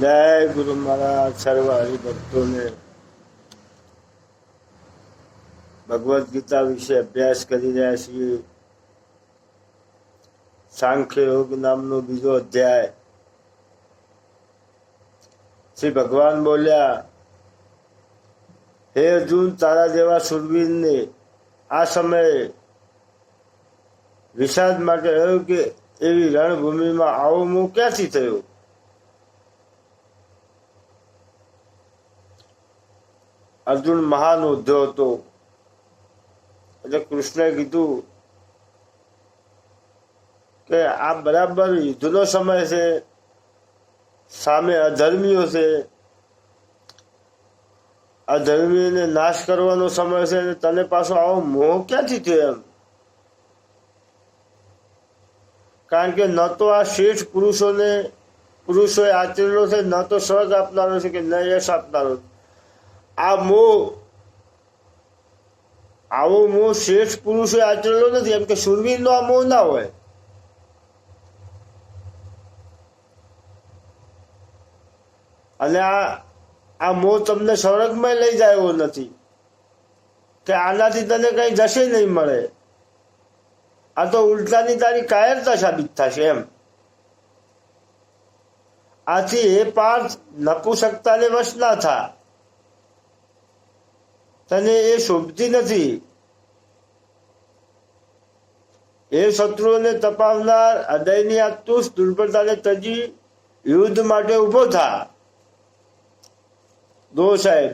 જય ગુરુ મહારાજ સર્વ હરિભક્તોને ભગવદ્ ગીતા વિશે અભ્યાસ કરી રહ્યા છીએ. સાંખ્ય યોગ નામનો બીજો અધ્યાય. શ્રી ભગવાન બોલ્યા, હે અર્જુન, તારા જેવા સુરવીરને આ સમયે વિષાદ માટે રહ્યું કે એવી રણભૂમિમાં આવો મું ક્યાંથી થયો? અર્જુન મહાન ઉદ્ધવ હતો. એટલે કૃષ્ણએ કીધું કે આ બરાબર યુદ્ધનો સમય છે, સામે અધર્મીઓ છે. અધર્મીને નાશ કરવાનો સમય છે અને તને પાછો આવો મોહ ક્યાંથી થયો એમ? કારણ કે ન તો આ શ્રેષ્ઠ પુરુષોને, પુરુષોએ આચરેલો છે, ન તો સ્વર્ગ આપનારો છે કે ન યશ આપનારો આ મોહ, આવો મોહ શ્રેષ્ઠ પુરુષે આચરેલો નથી. એમ કે સુરવીરનો આ મોહ ના હોય. અને આ આ મોહ તમને સ્વર્ગમાં લઈ જાય એવો નથી. કે આનાથી તને કઈ જશે નહીં મળે. આ તો ઉલટાની તારી કાયરતા સાબિત થશે એમ. આથી એ પાર્થ નપુસકતાને વશ ના થા. તને એ શોભતી નથી. એ શત્રુઓને તપાવનાર હૃદયની આતુષ દુર્બળતાને તજી યુદ્ધ માટે ઊભો થા. દો સાહેબ.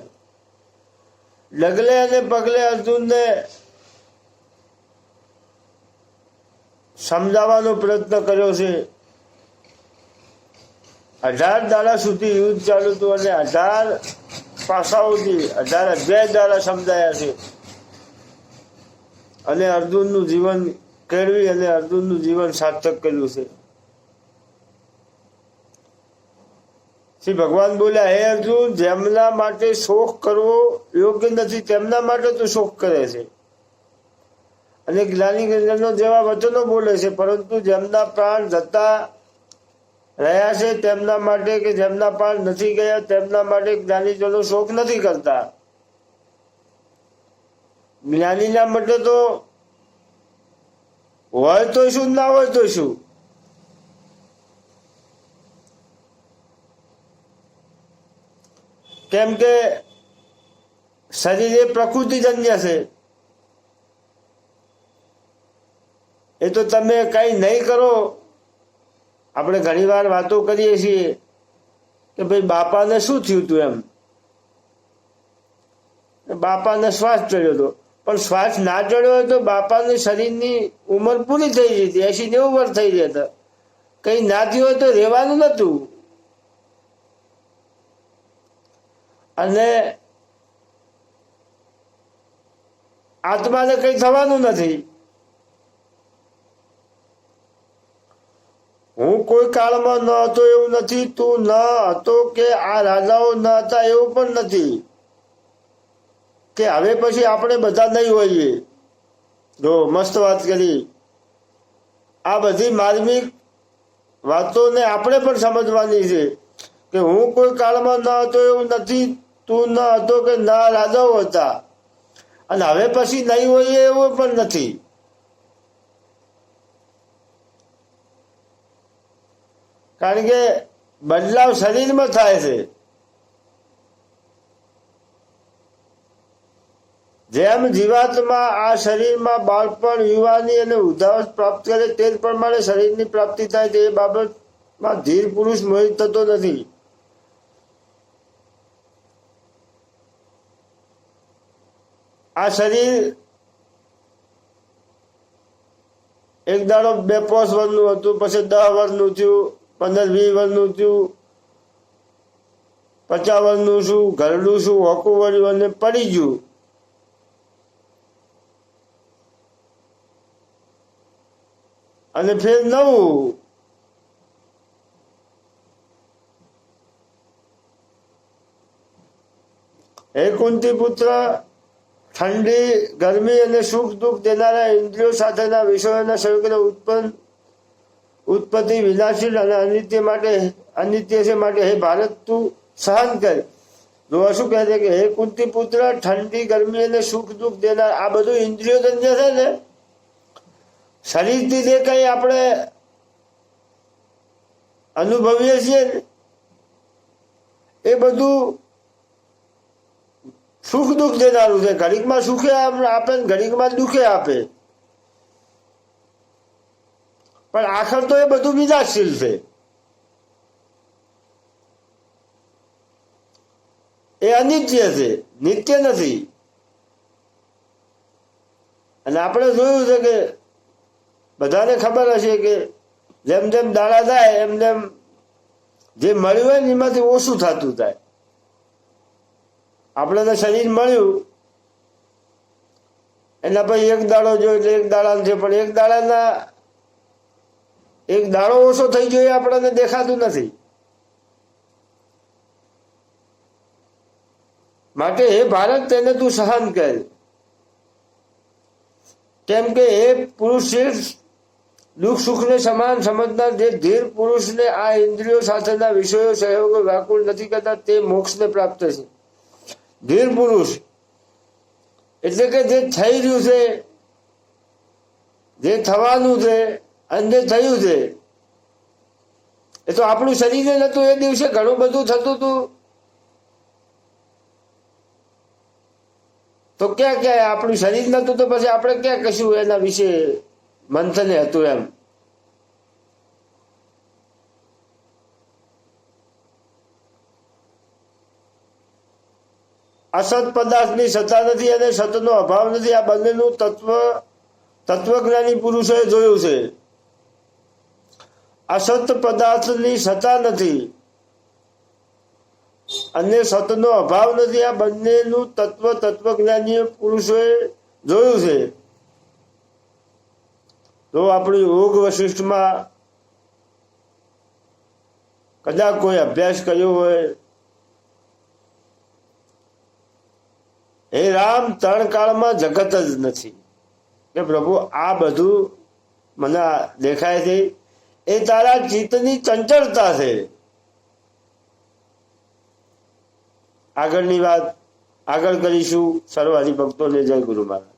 ડગલે અને પગલે અર્જુનને સમજાવવાનો પ્રયત્ન કર્યો છે. અઢાર દાડા સુધી યુદ્ધ ચાલુ હતું અને અઢાર પાસાઓથી અઢાર અધ્યાય દ્વારા સમજાયા છે. અને અર્જુનનું જીવન કેળવી અને અર્જુનનું જીવન સાર્થક કર્યું છે. શ્રી ભગવાન બોલ્યા, હે અર્જુન, જેમના માટે શોખ કરવો યોગ્ય નથી, તેમના માટે તો શોખ કરે છે. અને જ્ઞાની ગંજનો જેવા વચનો બોલે છે, પરંતુ જેમના પ્રાણ જતા રહ્યા છે તેમના માટે કે જેમના પાર નથી ગયા, તેમના માટે જ્ઞાનીજનો શોક નથી કરતા. જ્ઞાનીના માટે તો હોય તો શું, ના હોય તો શું? કેમ કે શરીર એ પ્રકૃતિજન્ય છે. એ તો તમે કઈ નહીં કરો આપણે ઘણી વાર વાતો કરીએ છીએ કે ભાઈ, બાપાને શું થયું હતું એમ? બાપાને શ્વાસ ચડ્યો હતો. પણ શ્વાસ ના ચડ્યો હોય તો બાપાની શરીરની ઉંમર પૂરી થઈ ગઈ હતી. એસી નેવું વર્ષ થઈ ગયા હતા. કઈ ના થયું હોય તો રહેવાનું નતું અને આત્માને કઈ થવાનું નથી હું કોઈ કાળમાં ન હતો એવું નથી, તું ન હતો કે આ રાજાઓ ન હતા એવું પણ નથી. કે હવે પછી આપણે બધા નહીં હોઈએ. જો, મસ્ત વાત કરી. આ બધી માર્મિક વાતોને આપણે પણ સમજવાની છે કે હું કોઈ કાળમાં ન હતો એવું નથી, તું ન હતો કે ના રાજાઓ હતા. અને હવે પછી નહીં હોઈએ એવું પણ નથી. કારણ કે બદલાવ શરીરમાં થાય છે. જેમ જીવાતમાં આ શરીરમાં બાળપણ, યુવાની અને વૃદ્ધાવસ્થા પ્રાપ્ત કરે તે પ્રમાણે શરીરની પ્રાપ્તિ થાય તે બાબતમાં ધીર પુરુષ મોહિત થતો નથી. આ શરીર એક દાડો બે પોસ વર્ષનું હતું, પછી દસ વર્ષનું થયું. પંદર, વીસ વર્ષનું થયું. પચાસ વર્ષનું શું ઘરડું શું હોકું વળ્યું અને પડી ગયું. અને ફેર નવું. હે કુંતી પુત્ર, ઠંડી, ગરમી અને સુખ દુઃખ દેનારા ઇન્દ્રિયો સાથેના વિષયોના સંયોગને ઉત્પન્ન ઉત્પત્તિ વિનાશીલ અને અનિત્ય માટે, અનિત્ય છે માટે હે ભારત, તું સહન કર. જો શું કહે છે કે, હે કુંતી પુત્ર ઠંડી, ગરમી અને સુખ દુઃખ દેનાર આ બધું ઇન્દ્રિયો જન્ય છે ને? શરીરથી જે કઈ આપણે અનુભવીએ છીએ ને, એ બધું સુખ દુઃખ દેનારું છે. ઘડીકમાં સુખે આમ આપે ને ઘડીકમાં દુઃખે આપે. પણ આખર તો એ બધું વિનાશશીલ છે. એ અનિત્ય છે, નિત્ય નથી. અને આપણે જોયું છે કે બધાને ખબર હશે કે જેમ જેમ દાડા થાય એમ તેમ જે મળ્યું હોય ને એમાંથી ઓછું થતું થાય આપણને શરીર મળ્યું. એના પછી એક દાડો જોયો એટલે એક દાડા છે, પણ એક દાડાના એક દાડો ઓછો થઈ ગયો એ આપણને દેખાતું નથી. માટે હે ભારત, તેને તું સહન કર. કેમ કે એ પુરુષ દુઃખ સુખને સમાન સમજનાર જે ધીર પુરુષને આ ઇન્દ્રિયો સાથેના વિષયો, સહયોગો, વ્યાકુળ નથી કરતા, તે મોક્ષને પ્રાપ્ત છે. ધીર પુરુષ એટલે કે જે થઈ રહ્યું છે, જે થવાનું છે જે થયું છે. એ તો આપણું શરીર નતું, એ દિવસે ઘણું બધું થતું હતું. તો ક્યાં ક્યાં, આપણું શરીર નતું તો પછી આપણે ક્યાં કશું એના વિશે મંથને હતું એમ. અસત પદાર્થની સત્તા નથી અને સતનો અભાવ નથી. આ બંનેનું તત્વ, તત્વજ્ઞાની પુરુષોએ જોયું છે. અસત પદાર્થની સત્તા નથી. અને સતનો અભાવ નથી. આ બંનેનું તત્વ તત્વજ્ઞાની પુરુષોએ જોયું છે. તો આપણી યોગ વશિષ્ઠમાં કદાચ કોઈ અભ્યાસ કર્યો હોય હે રામ ત્રણ કાળમાં જગત જ નથી. કે પ્રભુ, આ બધું મને દેખાય છે. એ તારા ચિત્તની ચંચળતા છે. આગળની વાત આગળ કરીશું. સર્વ હરિભક્તોને જય ગુરુ મહારાજ.